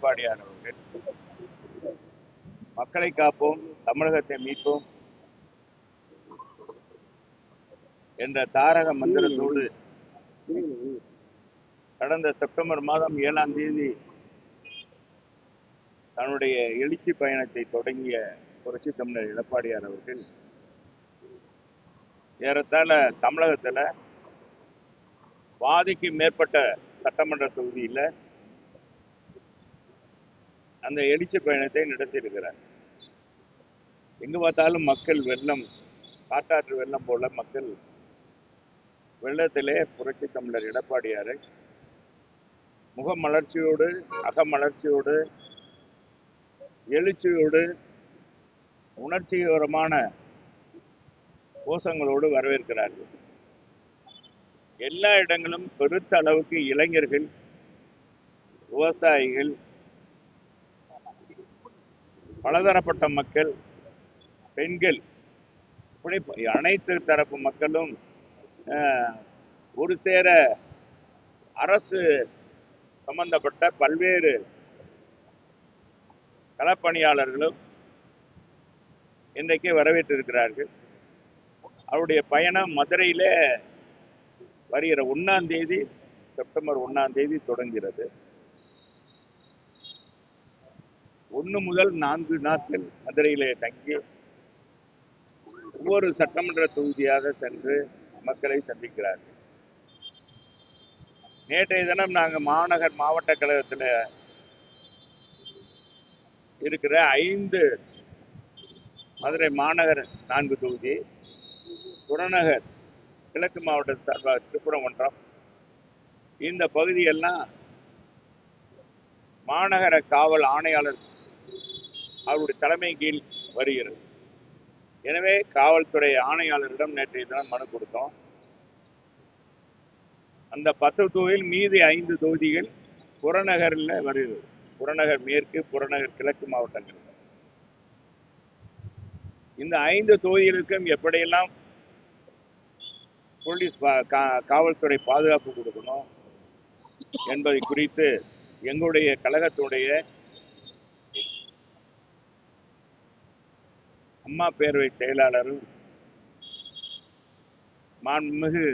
எடப்பாடியார் மக்களை காப்போம் தமிழகத்தை மீட்போம் என்ற தாரக மந்திரத்தோடு கடந்த செப்டம்பர் மாதம் ஏழாம் தேதி தன்னுடைய எழுச்சி பயணத்தை தொடங்கிய புரட்சி தமிழர் எடப்பாடியார் அவர்கள் ஏறத்தாழ தமிழகத்தில் பாதிக்கு மேற்பட்ட சட்டமன்ற தொகுதியில் அந்த எழுச்சி பயணத்தை நடத்தியிருக்கிறார். எங்கு பார்த்தாலும் மக்கள் வெள்ளம் காட்டாற்று வெள்ளம் போல மக்கள் வெள்ளத்திலே புரட்சி தமிழர் எடப்பாடியாரை முகமலர்ச்சியோடு அகமலர்ச்சியோடு எழுச்சியோடு உணர்ச்சிகரமான கோஷங்களோடு வரவேற்கிறார்கள். எல்லா இடங்களும் பெருத்த அளவுக்கு இளைஞர்கள் விவசாயிகள் பலதரப்பட்ட மக்கள் பெண்கள் இப்படி அனைத்து தரப்பு மக்களும் அஹ், ஒரு சேர அரசு சம்பந்தப்பட்ட பல்வேறு களப்பணியாளர்களும் இன்றைக்கு வரவேற்றிருக்கிறார்கள். அவருடைய பயணம் மதுரையில் வருகிற ஒன்றாம் தேதி செப்டம்பர் ஒன்றாம் தேதி தொடங்குகிறது. ஒன்று முதல் நான்கு நாட்கள் மதுரையிலே தங்கி ஒவ்வொரு சட்டமன்ற தொகுதியாக சென்று மக்களை சந்திக்கிறார்கள். நேற்றைய தினம் நாங்கள் மாநகர் மாவட்ட கழகத்தில் இருக்கிற ஐந்து மதுரை மாநகர் நான்கு தொகுதி புறநகர் கிழக்கு மாவட்ட சார்பாக திருப்புரமன்றம் இந்த பகுதியெல்லாம் மாநகர காவல் ஆணையாளர் அவருடைய தலைமை கீழ் வருகிறது. எனவே காவல்துறை ஆணையாளரிடம் நேற்றைய தினம் மனு கொடுத்தோம். அந்த பத்து தொகுதியில் மீதி ஐந்து தொகுதிகள் புறநகரில் வருகிறது. புறநகர் மேற்கு புறநகர் கிழக்கு மாவட்டங்கள். இந்த ஐந்து தொகுதிகளுக்கும் எப்படியெல்லாம் போலீஸ் பா- கா- காவல்துறை பாதுகாப்பு கொடுக்கணும் என்பதை குறித்து எங்களுடைய கழகத்துடைய அம்மா பேரவை செயலாளரும் மாண்புமிகு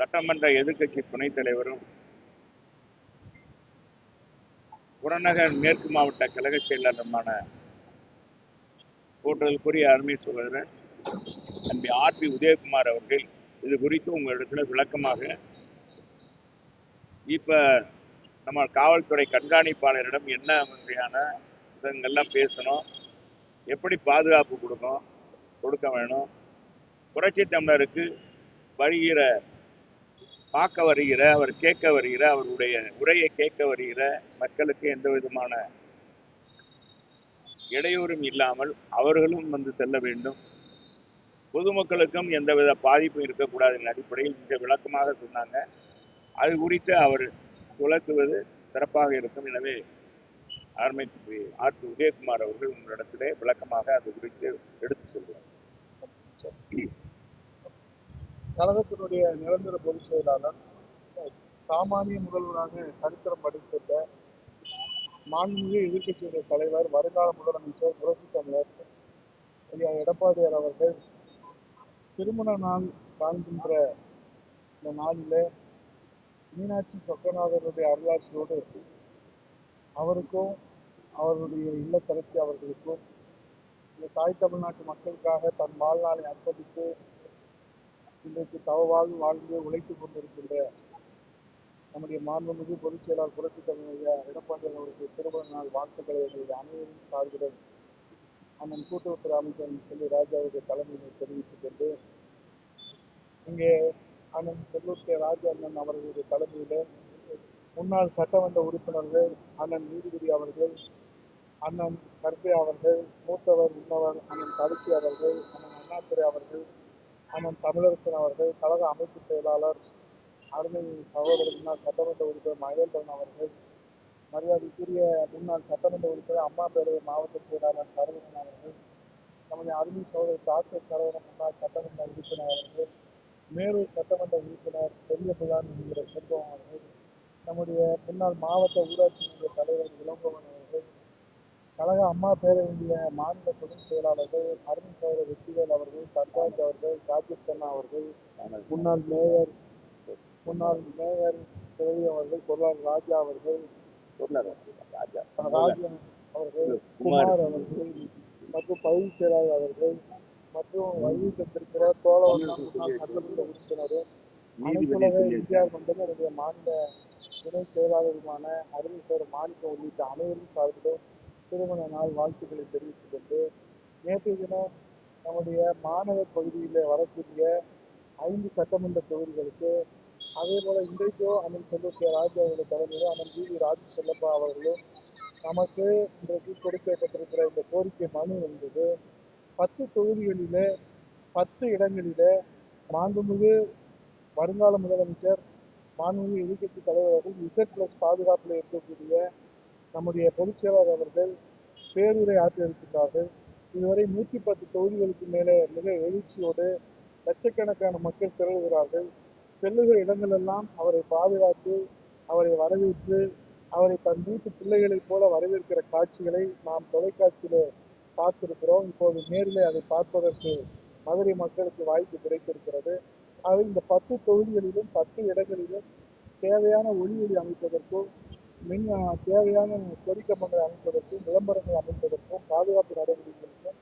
சட்டமன்ற எதிர்க்கட்சி துணைத் தலைவரும் புறநகர் மேற்கு மாவட்ட கழக செயலாளருமான போற்றலுக்குரிய அருமை சகோதரர் தம்பி ஆர் பி உதயகுமார் அவர்கள் இது குறித்து உங்களிடத்துல விளக்கமாக இப்போ நம்ம காவல்துறை கண்காணிப்பாளரிடம் என்ன மாதிரியான விதங்கள்லாம் பேசணும் எப்படி பாதுகாப்பு கொடுக்கணும் கொடுக்க வேணும்? புரட்சி தமிழருக்கு வருகிற பார்க்க வருகிற அவர் கேட்க வருகிற அவருடைய உரையை கேட்க வருகிற மக்களுக்கு எந்த விதமான இடையூறும் இல்லாமல் அவர்களும் வந்து செல்ல வேண்டும். பொதுமக்களுக்கும் எந்தவித பாதிப்பும் இருக்கக்கூடாது என்ற அடிப்படையில் மிக விளக்கமாக சொன்னாங்க. அது குறித்து அவர் விளக்குவது சிறப்பாக இருக்கும். எனவே ஆர்மி ஆர் பி உதயகுமார் அவர்கள் உங்களிடத்திலே விளக்கமாக அது குறித்து எடுத்து சொல்கிறார் கழகத்தினுடைய நிரந்தர பொதுச் செயலாளர் சாமானிய முதல்வராக சரித்திரம் படைத்துள்ள மாண்புமிகு எதிர்கட்சியுடைய தலைவர் வருங்கால முதலமைச்சர் புரட்சி தமிழர் ஐயா எடப்பாடியார் அவர்கள் திருமண நாள் காண்கின்ற இந்த நாளில் மீனாட்சி சொக்கநாதருடைய அருளாட்சியோடு அவருக்கும் அவருடைய இல்லத்தரசி அவர்களுக்கும் இந்த தாய் தமிழ்நாட்டு மக்களுக்காக தன் வாழ்நாளை அர்ப்பணித்து இன்றைக்கு தவவாழ்வு வாழ்ந்து உழைத்துக் கொண்டிருக்கின்ற நம்முடைய மாண்புமிகு பொதுச் செயலாளர் புரட்சி தலைவர் எடப்பாடி அவர்களுடைய திருமண நாள் வாழ்த்துக்களை எங்களுடைய அனைவரும் சார்புடன் அண்ணன் கூட்டுறவுத்துறை அமைச்சர் செல்வி ராஜாவுடைய தலைமையை தெரிவித்துக் கொண்டு இங்கே அண்ணன் செல்லூர் கே ராஜா அண்ணன் அவர்களுடைய தலைமையில் முன்னாள் சட்டமன்ற உறுப்பினர்கள் அண்ணன் நீதிபதி அவர்கள் அண்ணன் கர்பே அவர்கள் மூத்தவர் முன்னவர் அண்ணன் கடைசி அவர்கள் அண்ணன் அண்ணாதுரை அவர்கள் அண்ணன் தமிழரசன் அவர்கள் கழக அமைப்பு செயலாளர் அருமை சகோதரர் முன்னாள் சட்டமன்ற உறுப்பினர் மகேந்திரன் அவர்கள் மரியாதைக்குரிய முன்னாள் சட்டமன்ற உறுப்பினர் அம்மா பேரவை மாவட்ட செயலாளர் சரவணன் அவர்கள் நம்முடைய அருமை சகோதரர் டாக்டர் சரவணன் முன்னாள் சட்டமன்ற உறுப்பினர் அவர்கள் மேலூர் சட்டமன்ற உறுப்பினர் பெரிய புகான் என்கிற செல்வம் அவர்கள் நம்முடைய முன்னாள் மாவட்ட ஊராட்சி மன்ற தலைவர் இளங்கோவன் அவர்கள் கழக அம்மா பேரவைய மாநில பொதுச் செயலாளர்கள் அருண் சகோதரர் வெற்றிவேல் அவர்கள் சர்தாஜ் அவர்கள் ராஜேஷ் கண்ணா அவர்கள் முன்னாள் மேயர் முன்னாள் மேயர் சிவவி அவர்கள் பொருளாளர் ராஜா அவர்கள் ராஜா அவர்கள் குமார். அவர்கள் மற்றும் பகுதி செயலாளர் அவர்கள் மற்றும் வழிவிட்டிருக்கிற தோழவர்கள் முன்னாள் சட்டமன்ற உறுப்பினரும் அனைத்துலக மன்றம் என்னுடைய மாநில துணை செயலாளருமான அருணேஸ்வர் மாணிக்கம் உள்ளிட்ட அனைவரும் சார்பிலும் திருமண நாள் வாழ்த்துக்களை தெரிவித்துக் கொண்டு நேற்றைய தினம் நம்முடைய மாநகர் பகுதியில் வரக்கூடிய ஐந்து சட்டமன்ற தொகுதிகளுக்கு அதே போல இன்றைக்கோ அண்ணன் செல்வத்திய ராஜா அவர்கள் தலைமையிலும் அண்ணன் ஜி வி ராஜ் செல்லப்பா அவர்களும் நமக்கு இன்றைக்கு கொடுக்கப்பட்டிருக்கிற இந்த கோரிக்கை மனு என்பது பத்து தொகுதிகளிலே பத்து இடங்களில் மாண்புமிகு வருங்கால முதலமைச்சர் மாண்புமிகு எதிர்கட்சி தலைவர்கள் இசட் பிளஸ் பாதுகாப்பில் இருக்கக்கூடிய நம்முடைய பொதுச் செயலாளர் அவர்கள் பேருரை ஆற்றியிருக்கின்றார்கள். இதுவரை நூற்றி பத்து தொகுதிகளுக்கு மேலே மிக எழுச்சியோடு லட்சக்கணக்கான மக்கள் திரளுகிறார்கள். செல்லுகிற இடங்களெல்லாம் அவரை பாதுகாத்து அவரை வரவேற்று அவரை தன் வீட்டு பிள்ளைகளைப் போல வரவேற்கிற காட்சிகளை நாம் தொலைக்காட்சியிலே பார்த்திருக்கிறோம். இப்போது நேரிலே அதை பார்ப்பதற்கு மதுரை மக்களுக்கு வாய்ப்பு கிடைத்திருக்கிறது. ஆக இந்த பத்து தொகுதிகளிலும் பத்து இடங்களிலும் தேவையான ஒளி ஒளி அமைப்பதற்கும் மின் தேவையான தேவையான கொடிக்கம்பங்களை அமைப்பதற்கும் விளம்பரங்கள் அமைப்பதற்கும் பாதுகாப்பு நடவடிக்கைகளுக்கும்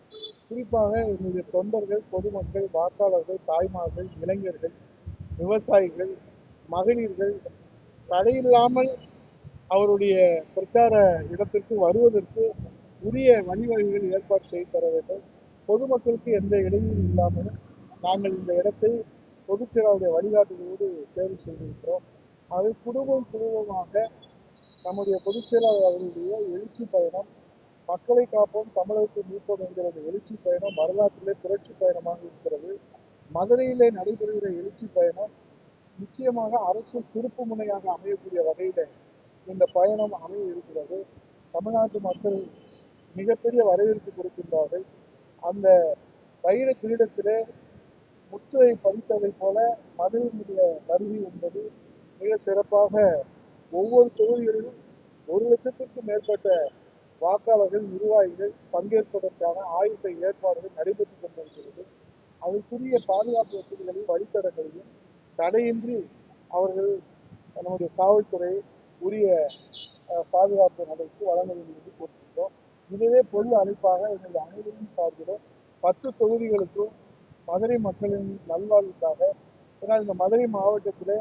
குறிப்பாக என்னுடைய தொண்டர்கள் பொதுமக்கள் வாக்காளர்கள் தாய்மார்கள் இளைஞர்கள் விவசாயிகள் மகளிர்கள் தடையில்லாமல் அவருடைய பிரச்சார இடத்திற்கு வருவதற்கு உரிய வழிவகைகள் ஏற்பாடு செய்து தர வேண்டும். பொதுமக்களுக்கு எந்த இடையும் இல்லாமல் நாங்கள் இந்த இடத்தை பொதுச்செயலாளருடைய வழிகாட்டுதலோடு தேர்வு செய்திருக்கிறோம். அது குடும்பம் குடும்பமாக நம்முடைய பொதுச் செயலாளர் அவர்களுடைய எழுச்சி பயணம் மக்களை காப்போம் தமிழகத்தை மீட்போம் என்கிற அந்த எழுச்சி பயணம் வரலாற்றிலே புரட்சி பயணமாக இருக்கிறது. மதுரையிலே நடைபெறுகிற எழுச்சி பயணம் நிச்சயமாக அரசு திருப்பு முனையாக அமையக்கூடிய வகையில் இந்த பயணம் அமைய இருக்கிறது. தமிழ்நாட்டு மக்கள் மிகப்பெரிய வரவேற்பு கொடுக்கின்றார்கள். அந்த வைர கிரீடத்திலே முத்துவை பதித்ததைப் போல மதுரையினுடைய கருவி என்பது மிக சிறப்பாக ஒவ்வொரு தொகுதிகளிலும் ஒரு லட்சத்திற்கும் மேற்பட்ட வாக்காளர்கள் நிர்வாகிகள் பங்கேற்பதற்கான ஆயுத ஏற்பாடுகள் நடைபெற்றுக் கொண்டிருக்கிறது. அதற்குரிய பாதுகாப்பு வசதிகளையும் வழித்தடங்களையும் தடையின்றி அவர்கள் நம்முடைய காவல்துறை உரிய அஹ், பாதுகாப்பு நடத்தி வழங்க வேண்டும் என்று கூறுகின்றோம் இதுவே பொது அழைப்பாக எங்கள் அனைவரும் சார்பிலும் பத்து தொகுதிகளுக்கும் மதுரை மக்களின் நல்வாழ்வுக்காக ஏன்னா இந்த மதுரை மாவட்டத்தில்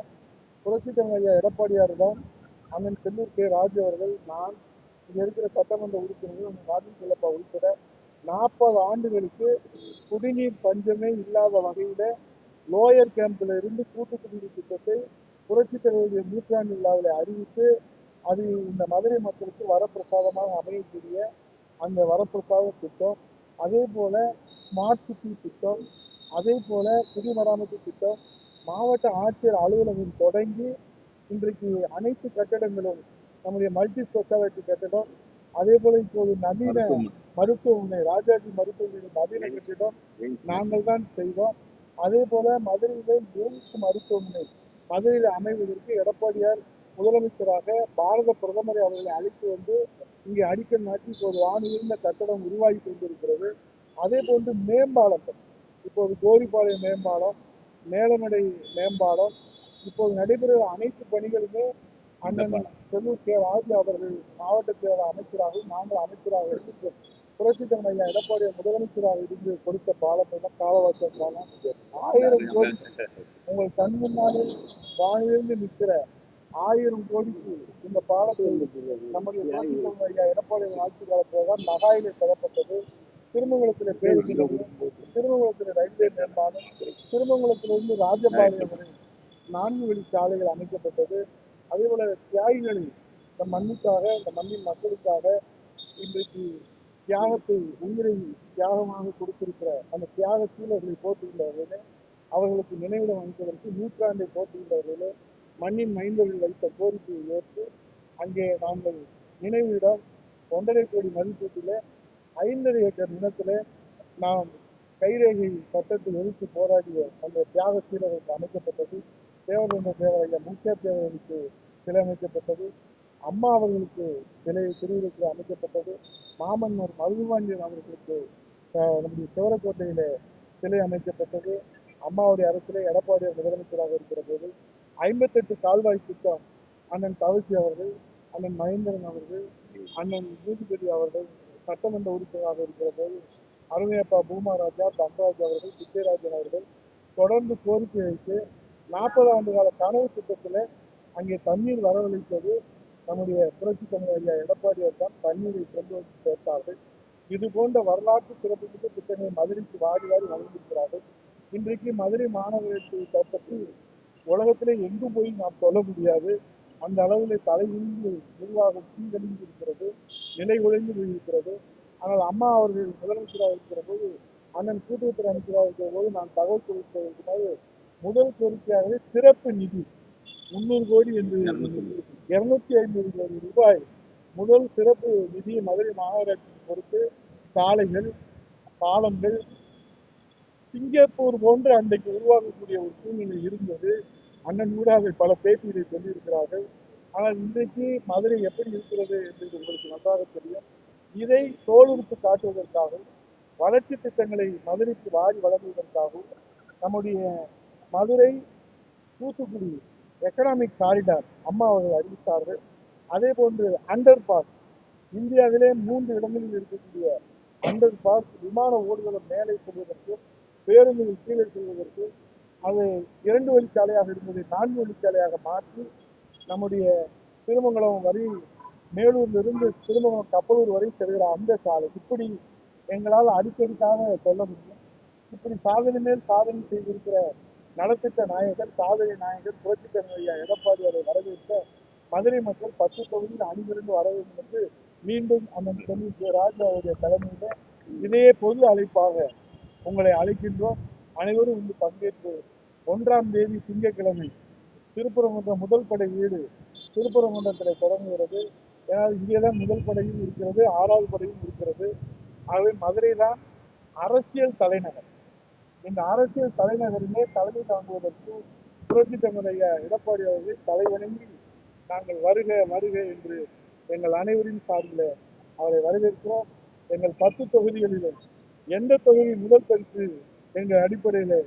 புரட்சித் தலைவர் எடப்பாடியார் தான் அண்ணன் செல்லூர் கே. ராஜு அவர்கள் நான் இங்கே இருக்கிற சட்டமன்ற உறுப்பினர்கள் ராஜன் செல்லப்பா உட்பட நாற்பது ஆண்டுகளுக்கு குடிநீர் பஞ்சமே இல்லாத வகையில் லோயர் கேம்பில் இருந்து கூட்டு குடிநீர் திட்டத்தை புரட்சித் தலைவருடைய நூற்றாண்டு விழாவில் அறிவித்து அது இந்த மதுரை மக்களுக்கு வரப்பிரசாதமாக அமையக்கூடிய அந்த வரப்பிரசாத திட்டம் அதே போல ஸ்மார்ட் சிட்டி திட்டம் அதே போல குடிமராமத்து திட்டம் மாவட்ட ஆட்சியர் அலுவலகம் தொடங்கி இன்றைக்கு அனைத்து கட்டடங்களும் நம்முடைய மல்டி ஸ்பெஷாலிட்டி கட்டடம் அதே போல இப்போது நவீன மருத்துவமனை. ராஜாஜி மருத்துவமனை நவீன கட்டிடம் நாங்கள் தான் செய்தோம். அதே போல மதுரையிலே எய்ம்ஸ் மருத்துவமனை மதுரையில் அமைவதற்கு எடப்பாடியார் முதலமைச்சராக பாரத பிரதமரை அவர்களை அழைத்து வந்து இங்கே அடிக்கல் நாட்டி இப்போது வானிலிருந்த கட்டடம் உருவாகி கொண்டிருக்கிறது. அதே போன்று மேம்பாலங்கள் இப்போது கோரிப்பாளையம் மேம்பாலம் மேலமடை மேம்பாலம் இப்போது நடைபெறுகிற அனைத்து பணிகளுமே அண்ணன் செல்லூர் கே ராஜு அவர்கள் மாவட்ட செயலர் அமைச்சராக நாங்கள் அமைச்சராக இருந்து புரட்சி தலைவர் ஐயா எடப்பாடி முதலமைச்சராக இருந்து கொடுத்த பாலம் எல்லாம் காலவாச பாலம். ஆயிரம் கோடி உங்கள் கண் முன்னாலே வானிலிருந்து நிற்கிற ஆயிரம் கோடிக்கு இந்த பாலத்தை நம்முடைய புரட்சி தலைவர் ஐயா எடப்பாடி ஆட்சி காலத்தில் தான் மகாயிலே தரப்பட்டது திருமங்கலத்தில் பேருந்து திருமங்கலத்தில் ரயில்வே மேம்பாலம். திருமங்கலத்திலிருந்து ராஜபாளையம் வரை நான்கு வழி சாலைகள் அமைக்கப்பட்டது. அதே போல தியாகிகளை இந்த மண்ணுக்காக இந்த மண்ணின் மக்களுக்காக இன்றைக்கு தியாகத்தை உயிரை தியாகமாக கொடுத்திருக்கிற அந்த தியாக சீலர்களை போட்டுள்ள வகையிலே அவர்களுக்கு நினைவிடம் அமைப்பதற்கு நூற்றாண்டை போற்றுகின்ற வகையிலே மண்ணின் மைந்தர்கள் வைத்த கோரிக்கையை ஏற்று அங்கே நாங்கள் நினைவிடம் ஒன்றரை கோடி மதிப்பீட்டில் ஐந்தரை ஏக்கர் நிலத்தில் நாம் கைரேகை சட்டத்தில் எதிர்த்து போராடிய அந்த தியாக சீலர்களுக்கு அமைக்கப்பட்டது. தேவரந்த தேவாலயம் முக்கிய தேவருக்கு சிலை அமைக்கப்பட்டது. அம்மா அவர்களுக்கு சிலை திருவிழத்தில் அமைக்கப்பட்டது. மாமன்னர் மருதுவாண்டியன் அவர்களுக்கு நம்முடைய சிவரக்கோட்டையில சிலை அமைக்கப்பட்டது. அம்மாவுடைய அரசிலே எடப்பாடியார் முதலமைச்சராக இருக்கிற போது ஐம்பத்தெட்டு கால்வாய் திட்டம் அண்ணன் தவசி அவர்கள் அண்ணன் மகேந்திரன் அவர்கள் அண்ணன் நீதிபதி அவர்கள் சட்டமன்ற உறுப்பினராக இருக்கிற போது அருமையப்பா பூமாராஜா தன்ராஜ் அவர்கள் சித்திராஜன் அவர்கள் தொடர்ந்து கோரிக்கை வைத்து நாற்பது ஆண்டு கால கனவு திட்டத்தில் அங்கே தண்ணீர் வரவழைத்தது நம்முடைய புரட்சி தமிழ் எடப்பாடியார் தான். தண்ணீரை கொண்டு வந்து சேர்த்தார்கள். இது போன்ற வரலாற்று சிறப்புமிக்க திட்டங்களை மதுரைக்கு வாடி வாடி வழங்கியிருக்கிறார்கள். இன்றைக்கு மதுரை மாநகராட்சி பற்றி உலகத்திலே எங்கும் போய் நாம் சொல்ல முடியாது. அந்த அளவில் தலையிலிருந்து நிர்வாகம் சீரழிந்து இருக்கிறது நிலை உழைந்து இருக்கிறது ஆனால் அம்மா அவர்கள் முதலமைச்சராக இருக்கிற போது அண்ணன் கூட்டுறவுத்துறை அமைச்சராக இருக்கிற போது நான் தகவல் கொடுத்ததற்கு முதல் கோரிக்கையாகவே சிறப்பு நிதி. முன்னூறு கோடி என்று இருநூத்தி ஐம்பது கோடி ரூபாய். முதல் சிறப்பு நிதியை மதுரை மாநகராட்சிக்கு பொறுத்து சாலைகள் பாலங்கள் சிங்கப்பூர் போன்று அன்றைக்கு உருவாகக்கூடிய ஒரு சூழ்நிலை இருந்தது. அண்ணன் அதை பல பேட்டிகளை சொல்லியிருக்கிறார்கள். ஆனால் இன்றைக்கு மதுரை எப்படி இருக்கிறது என்று உங்களுக்கு நன்றாக தெரியும். இதை தோலுறுத்து காட்டுவதற்காகவும் வளர்ச்சி திட்டங்களை மதுரைக்கு வாரி வழங்குவதற்காகவும் நம்முடைய மதுரை தூத்துக்குடி எக்கனாமிக் காரிடார் அம்மா அவர்கள் அறிவித்தார்கள். அதே போன்று அண்டர் பாஸ் இந்தியாவிலே மூன்று இடங்களில் இருக்கக்கூடிய அண்டர் பாஸ் விமான ஓடுதளம் மேலே செல்வதற்கு பேருந்துகள் கீழே செல்வதற்கு அது இரண்டு வழிச்சாலையாக இருந்ததை நான்கு வழிச்சாலையாக மாற்றி நம்முடைய திருமங்கலம் வரை மேலூரிலிருந்து திருமங்கலம் கப்பலூர் வரை செல்கிற அந்த சாலை. இப்படி எங்களால் அடிக்கடிக்காக சொல்ல முடியும். இப்படி சாதனை மேல் சாதனை செய்திருக்கிற நலத்திட்ட நாயகர் காவிரி நாயகர் புரட்சி தலைவர் எடப்பாடியாரை வரவேற்க மதுரை மக்கள் பத்து தொகுதியில் அணிதிரண்டு வர வேண்டும் என்று மீண்டும் அண்ணன் செல்வி ஜெ. ராஜா அவருடைய தலைமையில இதே பொது அழைப்பாக உங்களை அழைக்கின்றோம். அனைவரும் இங்கு பங்கேற்று ஒன்றாம் தேதி திங்கட்கிழமை திருப்பரங்குன்றம் முதல் படை வீடு திருப்பரங்குன்றத்தில் தொடங்குகிறது. ஏன்னால் இங்கே தான் முதல் படையும் இருக்கிறது ஆறாவது படையும் இருக்கிறது. ஆகவே மதுரை தான் அரசியல் தலைநகர். இந்த அரசியல் தலைநகரிலே தலைமை தாங்குவதற்கு புரட்சி தமிழைய எடப்பாடி அவர்கள் தலைவணங்கி நாங்கள் வருக வருக என்று எங்கள் அனைவரின் சார்பில் அவரை வரவேற்கிறோம். எங்கள் பத்து தொகுதிகளிலும் எந்த தொகுதி முதல் பரிசு எங்கள் அடிப்படையில்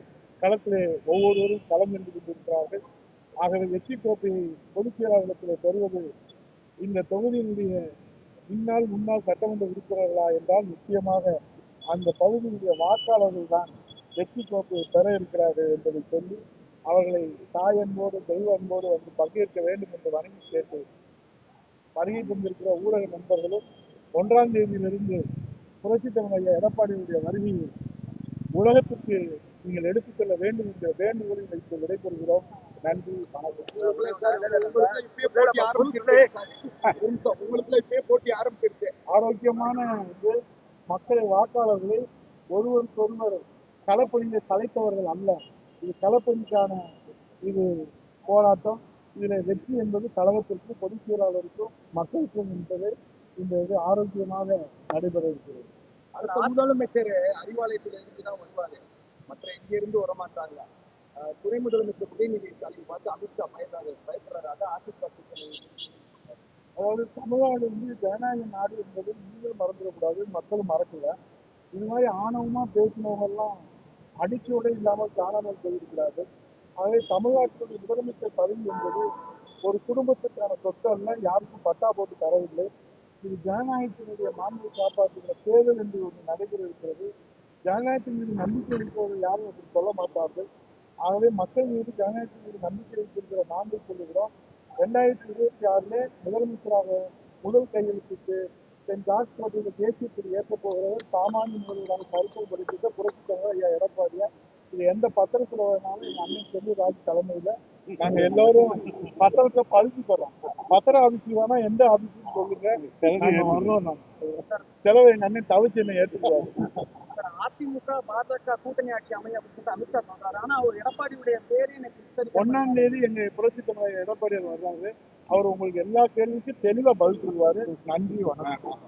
களத்திலே ஒவ்வொருவரும் களம் என்று கொண்டிருக்கிறார்கள். ஆகவே வெற்றி கோப்பையை பொதுச் செயலாளர்களிடத்தில் பெறுவது இந்த தொகுதியினுடைய முன்னாள் முன்னாள் சட்டமன்ற உறுப்பினர்களா என்றால் நிச்சயமாக அந்த பகுதியினுடைய வாக்காளர்கள் தான் வெற்றி கோப்பையை பெற இருக்கிறார்கள் என்பதை சொல்லி அவர்களை தாய் அன்போடு தெய்வ அன்போடு வந்து பங்கேற்க வேண்டும் என்று வணங்கி கேட்டு வருகை கொண்டிருக்கிற ஊடக நண்பர்களும் ஒன்றாம் தேதியிலிருந்து புரட்சி தமிழக எடப்பாடியுடைய வருகையை உலகத்திற்கு நீங்கள் எடுத்துச் செல்ல வேண்டும் என்ற வேண்டுகோளை வைத்து விடைபெறுகிறோம். நன்றி வணக்கம். ஆரோக்கியமான மக்களை வாக்காளர்களை ஒருவருக்கொருவர் களப்பணியை கலைத்தவர்கள் அல்ல. இது களப்பணிக்கான இது போராட்டம். இதில் வெற்றி என்பது கழகத்திற்கு பொதுச் செயலாளருக்கும் மக்களுக்கும் என்பது இந்த இது ஆரோக்கியமாக நடைபெற இருக்கிறது. அடுத்த முதலமைச்சர் அறிவாலயத்துல இருந்து தான் வருவாரு. மற்ற இங்க இருந்து வரமாட்டாங்க துணை முதலமைச்சர் உதயநிதி ஸ்டாலின் பார்த்து அமித்ஷா பயந்தாரு. பயப்படுறாரு. அதிமுக அதாவது தமிழ்நாடு வந்து ஜனநாயக நாடு என்பதை நீங்களும் மறந்துடக்கூடாது. மக்களும் மறக்கல. இது மாதிரி ஆணவமா பேசினவங்க எல்லாம் அடிச்சோடு இல்லாமல் காணாமல் போயிருக்கிறார்கள். ஆகவே தமிழ்நாட்டினுடைய முதலமைச்சர் பதவி என்பது ஒரு குடும்பத்துக்கான சொத்து அல்ல யாருக்கும் பட்டா போட்டு தரவில்லை. இது ஜனநாயகத்தினுடைய மாண்பை காப்பாற்றுகிற தேர்தல் என்று ஒன்று நடைபெற இருக்கிறது ஜனநாயகத்தின் மீது நம்பிக்கை இருப்பவர்கள் யாரும் அப்படி சொல்ல மாட்டார்கள். ஆகவே மக்கள் மீது ஜனநாயகத்தின் மீது நம்பிக்கை வைத்திருக்கிற நாங்கள் சொல்லுகிறோம். ரெண்டாயிரத்தி இருபத்தி ஆறுல முதலமைச்சராக முதல் கையெழுத்துக்கு தென் ஜார்ஜ் கோட்டையில் தேசிய கொடி ஏற்றப் போகிறவர் சாமானிய முதல்வராக கருத்தில் படித்திருக்க புரட்சி தலைவர் ஐயா எடப்பாடியா. இது எந்த பத்திரத்துல வேணாலும் எங்க அண்ணன் செல்வராஜ் தலைமையில நாங்க எல்லாரும் பத்திரத்தை பதிச்சு தரோம் பத்திர ஆபீஸ்க்கு வேணா எந்த ஆபீஸ்க்கு சொல்லுங்க. நாங்க செலவு எங்க அண்ணன் தவிச்சு என்ன ஏற்றுக்குவாரு அதிமுக பாஜக கூட்டணி ஆட்சி அமைய அப்படின்னு அமித்ஷா சொல்றாரு. ஆனா அவர் எடப்பாடியுடைய பேரே எனக்கு ஒன்னாம் தேதி எங்க புரட்சி தலைவர் எடப்பாடியார் வர்றாரு. அவர் உங்களுக்கு எல்லா கேள்விக்கும் தெளிவா பதில் சொல்லுவார். நன்றி வணக்கம்.